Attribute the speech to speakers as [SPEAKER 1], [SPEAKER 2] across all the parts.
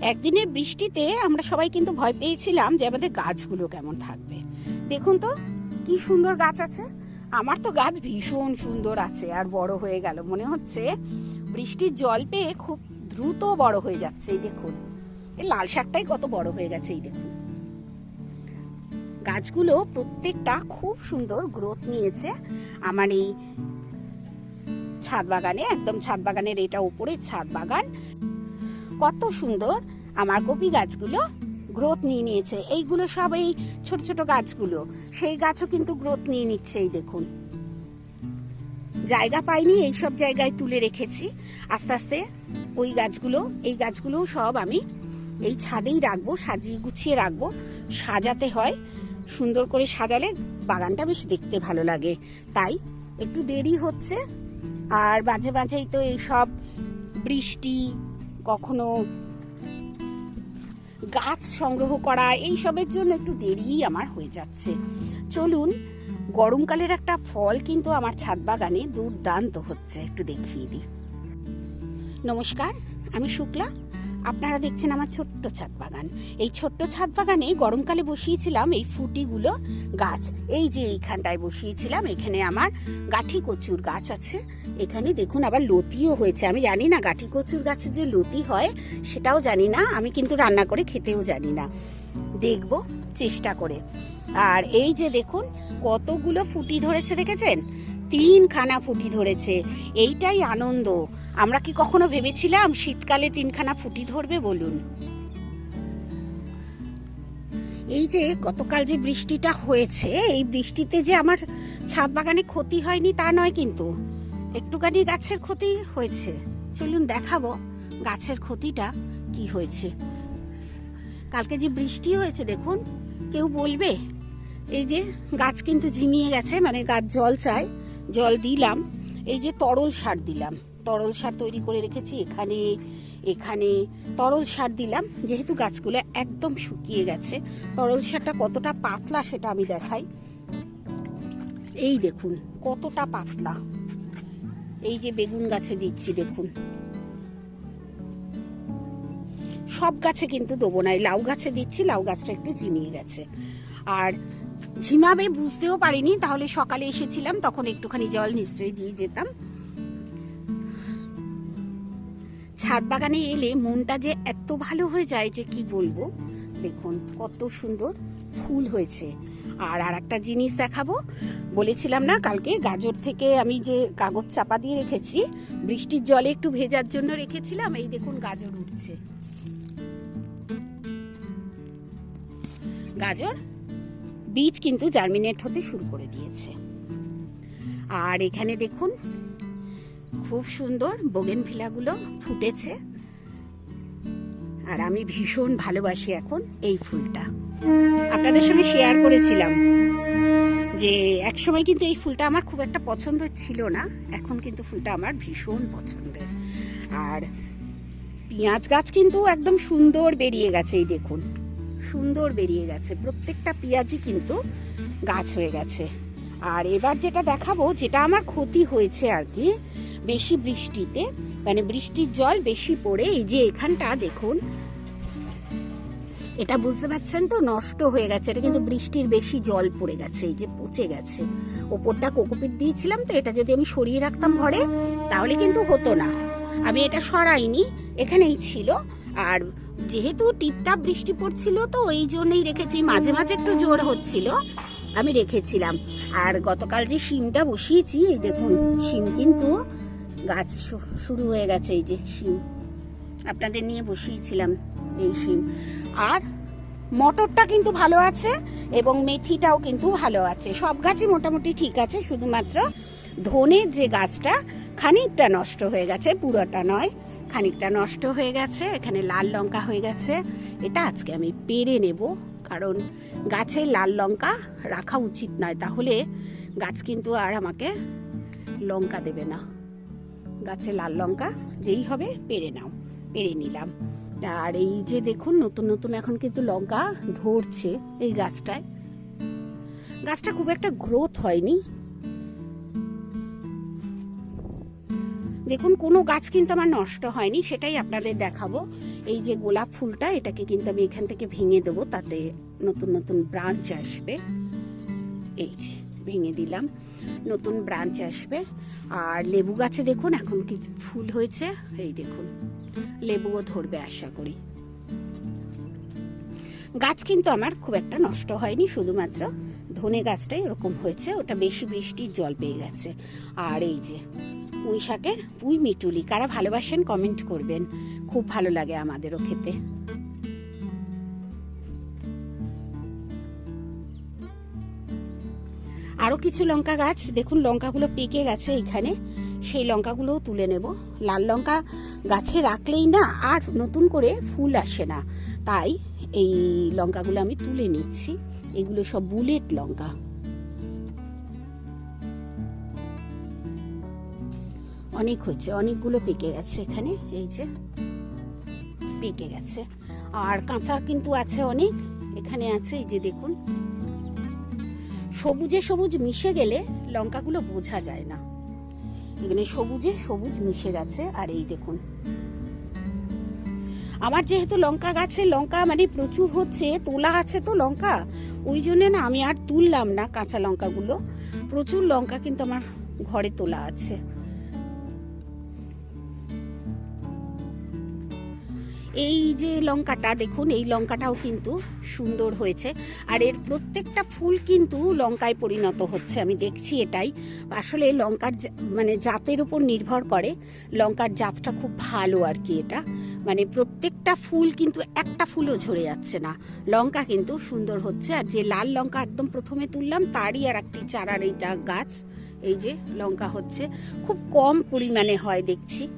[SPEAKER 1] একদিনের বৃষ্টিতে আমরা সবাই কিন্তু ভয় পেয়েছিলাম যে আমাদের গাছগুলো কেমন থাকবে। দেখুন তো, কি সুন্দর গাছ আছে। আমার তো গাছ ভীষণ সুন্দর আছে আর বড় হয়ে গেল। মনে হচ্ছে বৃষ্টির জল পেয়ে খুব দ্রুত বড় হয়ে যাচ্ছে, এই দেখুন। এই লাল শাকটাই কত বড় হয়ে গেছে, এই দেখুন। গাছগুলো প্রত্যেকটা খুব সুন্দর গ্রোথ নিয়েছে। আমার এই ছাদ বাগানে, একদম ছাদ বাগানের এটা উপরে ছাদ বাগান। কত সুন্দর আমার কপি গাছগুলো গ্রোথ নিয়ে নিয়েছে। এইগুলো সব এই ছোট ছোট গাছগুলো, সেই গাছও কিন্তু গ্রোথ নিয়ে নিচ্ছে, এই দেখুন। জায়গা পাইনি, এই সব জায়গায় তুলে রেখেছি। আস্তে আস্তে ওই গাছগুলো, এই গাছগুলো সব আমি এই ছাদেই রাখব, সাজিয়ে গুছিয়ে রাখব। সাজাতে হয়, সুন্দর করে সাজালে বাগানটা বেশ দেখতে ভালো লাগে। তাই একটু দেরি হচ্ছে, আর মাঝে মাঝেই তো এই সব বৃষ্টি কখনো গাছ সংগ্রহ করা এই সবের জন্য একটু দেরিই আমার হয়ে যাচ্ছে। চলুন, গরমকালের একটা ফল কিন্তু আমার ছাদ বাগানে দুর্দান্ত হচ্ছে, একটু দেখিয়ে দিই। নমস্কার, আমি শুক্লা। আপনারা দেখছেন আমার ছোট্ট ছাদ বাগান। এই ছোট্ট ছাদ বাগানে গরমকালে বসিয়েছিলাম এই ফুটিগুলো গাছ। এই যে এইখানটায় বসিয়েছিলাম, এখানে আমার গাঠি কচুর গাছ আছে। এখানে দেখুন আবার লতিও হয়েছে। আমি জানি না গাঠি কচুর গাছে যে লতি হয়, সেটাও জানি না। আমি কিন্তু রান্না করে খেতেও জানি না। দেখব, চেষ্টা করে। আর এই যে দেখুন, কতগুলো ফুটি ধরেছে, দেখেছেন? তিনখানা ফুটি ধরেছে। এইটাই আনন্দ। আমরা কি কখনো ভেবেছিলাম শীতকালে তিনখানা ফুটি ধরবে বলুন? এই যে গতকাল যে বৃষ্টিটা হয়েছে, এই বৃষ্টিতে যে আমার ছাদ বাগানে ক্ষতি হয়নি তা নয় কিন্তু। একটুখানি গাছের ক্ষতি হয়েছে। চলুন দেখাবো গাছের ক্ষতিটা কি হয়েছে। কালকে যে বৃষ্টি হয়েছে দেখুন, কেউ বলবে, এই যে গাছ কিন্তু ঝিমিয়ে গেছে মানে গাছ জল চায়, জল দিলাম, এই যে তরল সার দিলাম। তরল সার তৈরি করে রেখেছি, এখানে এখানে তরল সার দিলাম। যেহেতু গাছগুলো একদম শুকিয়ে গেছে, তরল সারটা কতটা পাতলা সেটা আমি দেখাই। এই দেখুন, কতটা পাতলা। এই যে বেগুন গাছে দিচ্ছি, দেখুন। সব গাছে কিন্তু দেবো না লাউ গাছে দিচ্ছি, লাউ গাছটা একটু ঝিমিয়ে গেছে। আর ঝিমাবে বুঝতেও পারিনি, তাহলে সকালে এসেছিলাম, তখন একটুখানি জল নিশ্চয়ই দিয়ে যেতাম। ছাদ বাগানে এলে মনটা যে এত ভালো হয়ে যায় যে কি বলব? দেখুন, কত সুন্দর ফুল হয়েছে। আর আর একটা জিনিস দেখাবো। বলেছিলাম না, কালকে গাজর থেকে আমি যে কাগজ চাপা দিয়ে রেখেছি, বৃষ্টির জলে একটু ভেজার জন্য রেখেছিলাম, এই দেখুন গাজর উঠছে। গাজর বীজ কিন্তু জার্মিনেট হতে শুরু করে দিয়েছে। আর এখানে দেখুন খুব সুন্দর বোগেন ভিলাগুলো ফুটেছে। আর আমি ভীষণ ভালোবাসি এখন এই ফুলটা। আপনাদের সঙ্গে শেয়ার করেছিলাম যে একসময় কিন্তু এই ফুলটা আমার খুব একটা পছন্দ ছিল না, এখন কিন্তু ফুলটা আমার ভীষণ পছন্দের। আর পেঁয়াজ গাছ কিন্তু একদম সুন্দর বেরিয়ে গেছে, এই দেখুন। সুন্দর বেরিয়ে গেছে, প্রত্যেকটা পেঁয়াজই কিন্তু গাছ হয়ে গেছে। আর এবার যেটা দেখাবো, যেটা আমার ক্ষতি হয়েছে আর কি বেশি বৃষ্টিতে মানে বৃষ্টির জল বেশি পড়ে, এই যে এখানটা দেখুন। এটা বুঝতে পারছেন তো? নষ্ট হয়ে গেছে। এটা কিন্তু বৃষ্টির বেশি জল পড়ে গেছে, এই যে পচে গেছে। ওপরটা কোকোপিট দিয়েছিলাম তো, এটা যদি আমি সরিয়ে রাখতাম ঘরে, তাহলে কিন্তু হতো না। আমি এটা সরাইনি, এখানেই ছিল। আর যেহেতু টিপটাপ বৃষ্টি পড়ছিল তো ওই জন্যই রেখেছি। মাঝে মাঝে একটু জোর হচ্ছিল, আমি রেখেছিলাম। আর গতকাল যে শিমটা বসিয়েছি, এই দেখুন, শিম কিন্তু গাছ শুরু হয়ে গেছে এই যে শিম। আপনাদের নিয়ে বসিয়েছিলাম এই শিম। আর মটরটা কিন্তু ভালো আছে এবং মেথিটাও কিন্তু ভালো আছে। সব গাছই মোটামুটি ঠিক আছে, শুধুমাত্র ধনের যে গাছটা খানিকটা নষ্ট হয়ে গেছে, পুরোটা নয়, খানিকটা নষ্ট হয়ে গেছে, এখানে লাল লঙ্কা হয়ে গেছে। এটা আজকে আমি পেরে নেব, কারণ গাছে লাল লঙ্কা রাখা উচিত নয়, তাহলে গাছ কিন্তু আর আমাকে লঙ্কা দেবে না। গাছে লাল লঙ্কা, যেই হবে পেরে নাও, পেরে নিলাম। আর এই যে দেখুন, নতুন নতুন এখন কিন্তু লঙ্কা ধরছে এই গাছটায়। গাছটা খুব একটা গ্রোথ হয়নি। দেখুন, কোনো গাছ কিন্তু আমার নষ্ট হয়নি, সেটাই আপনাদের দেখাবো। এই যে গোলাপ ফুলটা, এটাকে কিন্তু আমি এখান থেকে ভেঙে দেবো, তাতে নতুন নতুন ব্রাঞ্চ আসবে। এই যে। ভেঙে দিলাম। নতুন ব্রাঞ্চ আসবে। আর লেবু গাছে দেখুন, এখন কি ফুল হয়েছে। এই দেখুন, লেবুও ধরবে আশা করি। গাছ কিন্তু আমার খুব একটা নষ্ট হয়নি, শুধুমাত্র ধনে গাছটাই এরকম হয়েছে। ওটা বেশি বৃষ্টির জল পেয়ে গেছে। আর এই যে পুঁই শাকের পুঁই মিটুলি, কারা ভালোবাসেন কমেন্ট করবেন। খুব ভালো লাগে আমাদেরও খেতে। আরও কিছু লঙ্কা গাছ। দেখুন, লঙ্কাগুলো পেকে গেছে এখানে। সেই লঙ্কাগুলোও তুলে নেব। লাল লঙ্কা গাছে রাখলেই না আর নতুন করে ফুল আসে না। তাই এই লঙ্কাগুলো আমি তুলে নিচ্ছি। এগুলো সব বুলেট লঙ্কা। অনেক হয়েছে। অনেকগুলো পেকে গেছে এখানে। এই যে, পেকে গেছে। আর কাঁচা কিন্তু আছে অনেক। এখানে আছে, এই যে দেখুন। সবুজে সবুজ মিশে গেলে লঙ্কাগুলো বোঝা যায় না। এখানে সবুজে সবুজ মিশে গেছে, আর এই দেখুন। আমার যেহেতু লঙ্কা গাছে লঙ্কা মানে প্রচুর হচ্ছে, তোলা আছে তো লঙ্কা, ওই জন্য না আমি আর তুললাম না কাঁচা লঙ্কাগুলো। প্রচুর লঙ্কা কিন্তু আমার ঘরে তোলা আছে। এই যে লঙ্কাটা, দেখুন, এই লঙ্কাটাও কিন্তু সুন্দর হয়েছে। আর এর প্রত্যেকটা ফুল কিন্তু লঙ্কায় পরিণত হচ্ছে, আমি দেখছি এটাই। আসলে লঙ্কার মানে জাতের উপর নির্ভর করে, লঙ্কার জাতটা খুব ভালো আর কি এটা। মানে প্রত্যেকটা ফুল কিন্তু একটা ফুলও ঝরে যাচ্ছে না। লঙ্কা কিন্তু সুন্দর হচ্ছে, আর যে লাল লঙ্কা একদম প্রথমে তুললাম, তারই আর একটি চারার এইটা গাছ, এই যে লঙ্কা হচ্ছে। খুব কম পরিমাণে হয় দেখছি।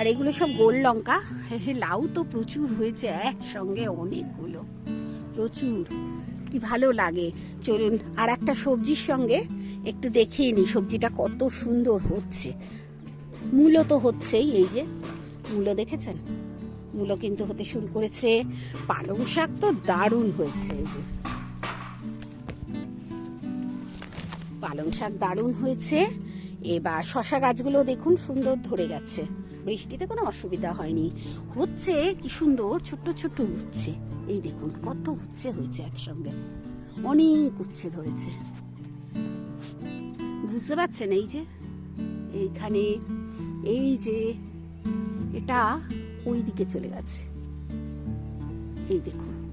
[SPEAKER 1] আর এগুলো সব গোল লঙ্কা। লাউ তো প্রচুর হয়েছে একসঙ্গে অনেকগুলো। প্রচুর। কি ভালো লাগে। চলুন আর একটা সবজির সঙ্গে একটু দেখিয়ে নি সবজিটা কত সুন্দর হচ্ছে। মূলো তো হচ্ছেই এই যে। মূলো দেখেছেন? মূলো কিন্তু হতে শুরু করেছে। পালং শাক তো দারুণ হয়েছে এই যে। পালং শাক দারুণ হয়েছে। এবার শশা গাছগুলো দেখুন সুন্দর ধরে গেছে। বৃষ্টিতে কোনো অসুবিধা হয়নি। হচ্ছে কি সুন্দর ছোট্ট ছোট্ট উচ্ছে। এই দেখুন, কত উচ্ছে হয়েছে একসঙ্গে। অনেক উচ্ছে ধরেছে। বুঝতে পারছেন এই যে? এইখানে, এই যে, এটা ওই দিকে চলে গেছে। এই দেখুন।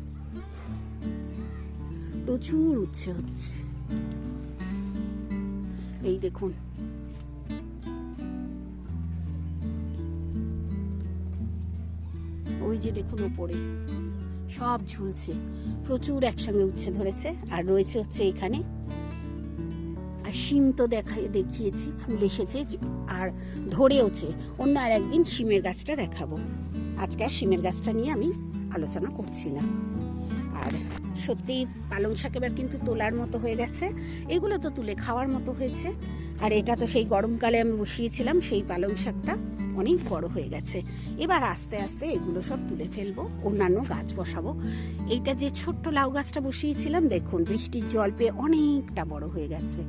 [SPEAKER 1] প্রচুর উচ্ছে হচ্ছে। এই দেখুন। ওই যে দেখুন ওপরে সব ঝুলছে, প্রচুর একসঙ্গে উচ্ছে ধরেছে, আর রয়েছে হচ্ছে এখানে। আর শিম তো দেখাই দেখিয়েছি, ফুল এসেছে আর ধরেওছে, অন্য আর একদিন শিমের গাছটা দেখাবো। আজকে আর শিমের গাছটা নিয়ে আমি আলোচনা করছি না। আর সত্যি পালং শাক এবার কিন্তু তোলার মতো হয়ে গেছে, এগুলো তো তুলে খাওয়ার মতো হয়েছে। আর এটা তো সেই গরমকালে আমি বসিয়েছিলাম, সেই পালং শাকটা। অনেক বড় হয়ে গেছে। এবার আস্তে আস্তে এগুলো সব তুলে ফেলব, অন্যান্য গাছ বসাবো। এইটা যে ছোট্ট লাউ গাছটা বসিয়েছিলাম, দেখুন, বৃষ্টির জল পেয়ে অনেকটা বড় হয়ে গেছে।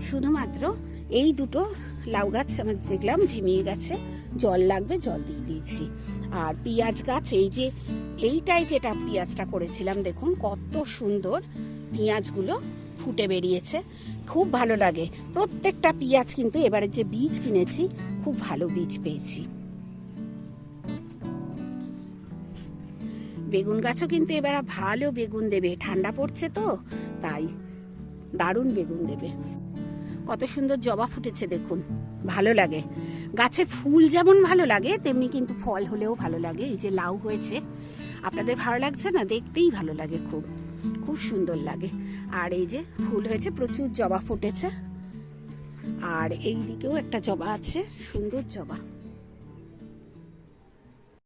[SPEAKER 1] শুধুমাত্র এই দুটো লাউ গাছ আমি দেখলাম ঝিমিয়ে গেছে। জল লাগবে, জল দিয়ে দিয়েছি। আর পেঁয়াজ গাছ, এই যে, এইটাই যেটা পেঁয়াজটা করেছিলাম, দেখুন, কত সুন্দর পেঁয়াজগুলো ফুটে বেরিয়েছে। খুব ভালো লাগে। প্রত্যেকটা পেঁয়াজ কিন্তু এবারে যে বীজ কিনেছি খুব ভালো বীজ পেয়েছি। বেগুন গাছও কিন্তু এবার ভালো বেগুন দেবে। ঠান্ডা পড়ছে তো, তাই দারুণ বেগুন দেবে। কত সুন্দর জবা ফুটেছে দেখুন, ভালো লাগে। গাছে ফুল যেমন ভালো লাগে, তেমনি কিন্তু ফল হলেও ভালো লাগে। এই যে লাউ হয়েছে, আপনাদের ভালো লাগছে না? দেখতেই ভালো লাগে খুব খুব সুন্দর লাগে। আর এই যে ফুল হয়েছে, প্রচুর জবা ফুটেছে। আর এই দিকেও একটা জবা আছে সুন্দর জবা।